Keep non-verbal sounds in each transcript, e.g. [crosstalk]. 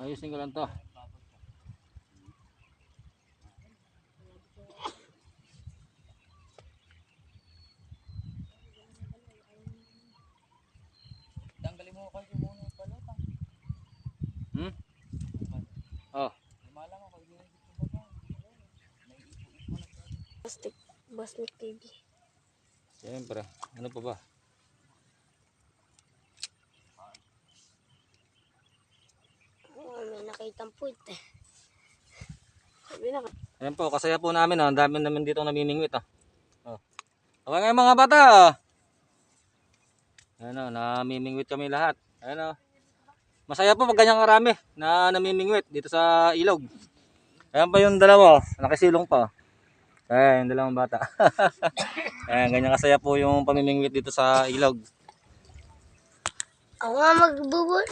Ayusin ko lang to. Tanggalin mo kasi muna yung palot. ah. Hmm? Oh. Lumalang ako, ginigit ko ba Bastik, Bastik TV. Siyempre. Ano pa ba? Oh, may nakitang puwit eh. Sabi na, Ayan po, kasaya po namin. Oh. Ang dami namin dito namimingwit. Oh. Oh. Okay ngayon mga bata. Oh. Ayan o, namimingwit kami lahat. Ayan o. Masaya po pag ganyan karami na namimingwit dito sa ilog. Ayan pa yung dalawa. Nakisilong pa. Ayan, yung dalawang bata. [laughs] Ayan, ganyan kasaya po yung pamimingwit dito sa ilog. ako nga magbubul.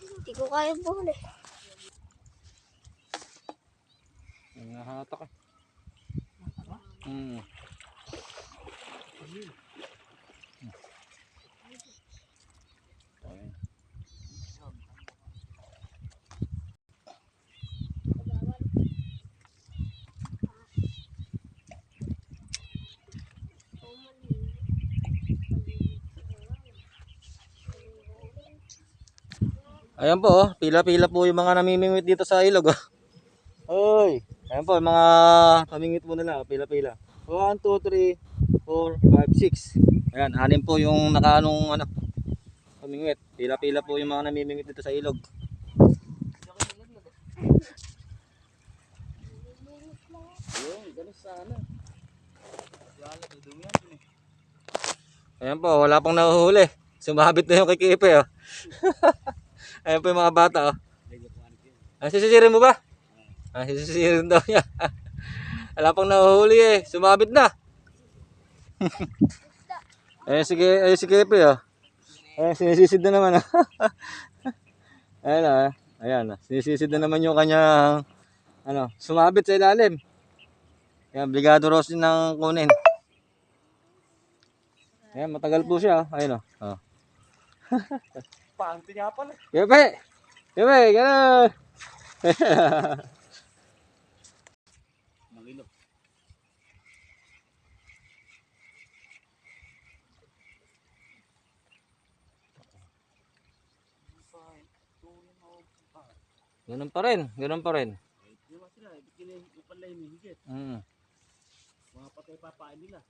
Hindi ko kaya bubul eh. Nahatak eh. Hmm. Ayan. Po, oh. pila-pila po yung mga namimingwit dito sa ilog. Oh. Hoy, ayan po, mga pamingwit po nila, pila-pila. 1, 2, 3, 4, 5, 6. Ayan, anim po yung nakaanong ano, pamingwit. Pila-pila po yung mga namimingwit dito sa ilog. Yung, ganun sana. Eh. Ayan po, wala pong nahuhuli. Sumabit na yung kikipe, oh. [laughs] Ayan po yung mga bata, oh. Ah, sisisirin mo ba? Ah, [laughs] sisisirin daw niya. wala pong nahuhuli eh. Sumabit na. Ayan sige, ayan si Kipe, oh. Ayan, sinisisid na naman, oh. [laughs] Ayan, oh. Ayan, oh. Sinisisid na naman yung kanyang, ano, sumabit sa ilalim. Ayan, Brigado Rosin ng kunin. Ayan, matagal po siya. oh. Ayun o. Oh. [laughs] Panty niya pala. Yepe! Yepe, gano'n! Ganun pa rin, ganun pa rin. Mga sila, yung pala yung higit. Mm. Mga patay papain nila.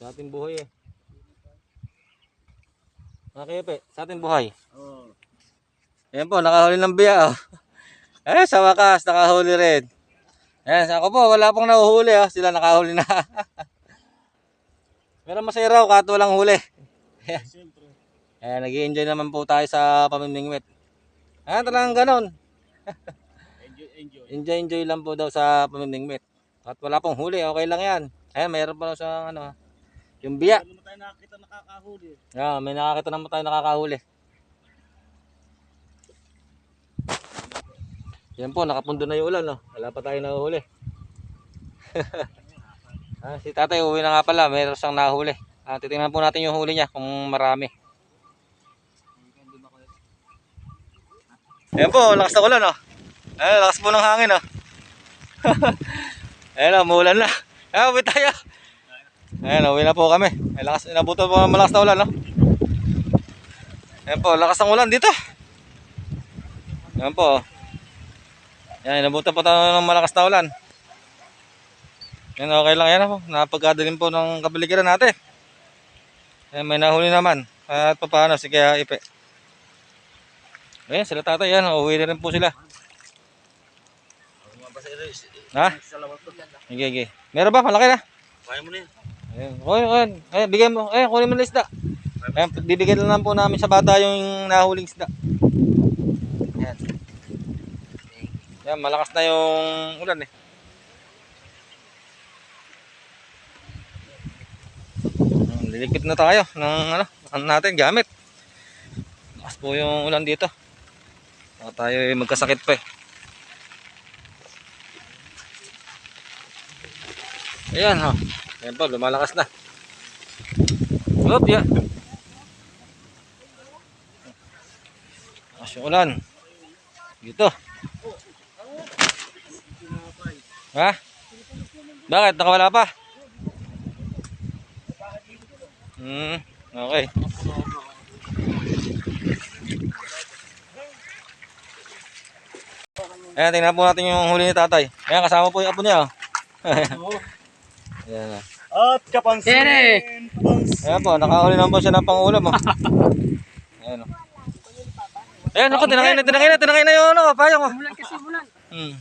Sa ating buhay eh. Mga kayepe, sa ating buhay. Oo. Ayan po, nakahuli ng biya oh. [laughs] Eh, sa wakas, nakahuli rin. Ayan, ako po, wala pong nahuhuli oh. Sila nakahuli na. [laughs] Pero masaya raw kahit walang huli. [laughs] Ayan, nag enjoy naman po tayo sa pamimingwit. Ayan, talagang ganon. Enjoy, enjoy. Enjoy, enjoy lang po daw sa pamimingwit. At wala pong huli, okay lang yan. Ayan, mayroon pa sa ano, yung biya. Ano mo tayo nakakita nakakahuli? Yeah, may nakakita naman tayo nakakahuli. Yan po, nakapundo na yung ulan, no? Wala pa tayo nahuhuli. [laughs] ah, si tatay uwi na nga pala, mayroon siyang nahuli. Ah, titingnan po natin yung huli niya kung marami. Ayan po, lakas na ulan, no? Ayan, lakas po ng hangin, no? [laughs] Ayan, umulan na. Ayan, uwi tayo. Ayan, uwi na po kami. Ay, lakas, inabutan po malakas na ulan, no? Ayan po, lakas ng ulan dito. Ayan po. Ayan, inabutan po tayo ng malakas na ulan. Ayan, okay lang yan po. Napagkadaling po ng kapaligiran natin. Ayan, may nahuli naman. At paano, sige, ipe. Ayan, sila tatay, yan. Uwi na rin po sila. Ha? Sige, sige. Meron ba? Malaki na? Kaya mo na yan. Ayan, okay, okay. Ayan, bigyan mo. Ayan, kunin mo na isda. Ayan, bibigyan na lang po namin sa bata yung nahuling isda. Ayan. Ayan, malakas na yung ulan eh. Ayan, Lilikit na tayo ng ano, natin, gamit. Malakas po yung ulan dito. Baka tayo eh, magkasakit pa eh. Ayan ha. Ayan po, lumalakas na. Oop, yan. Malakas yung ulan. Dito. Ha? Bakit? Nakawala pa? Hmm, okay. Ayan, tingnan po natin yung huli ni tatay. Ayan, kasama po yung apo niya. Oh. [laughs] Ayan. oh. At kapansin. Ayan po, nakahuli naman po siya ng pangulam. Oh. [laughs] Ayan. oh. Ayan, ako, tinangay na, tinangay na, tinangay na yung ano, payong. Oh. Bulan kasi bulan. Hmm.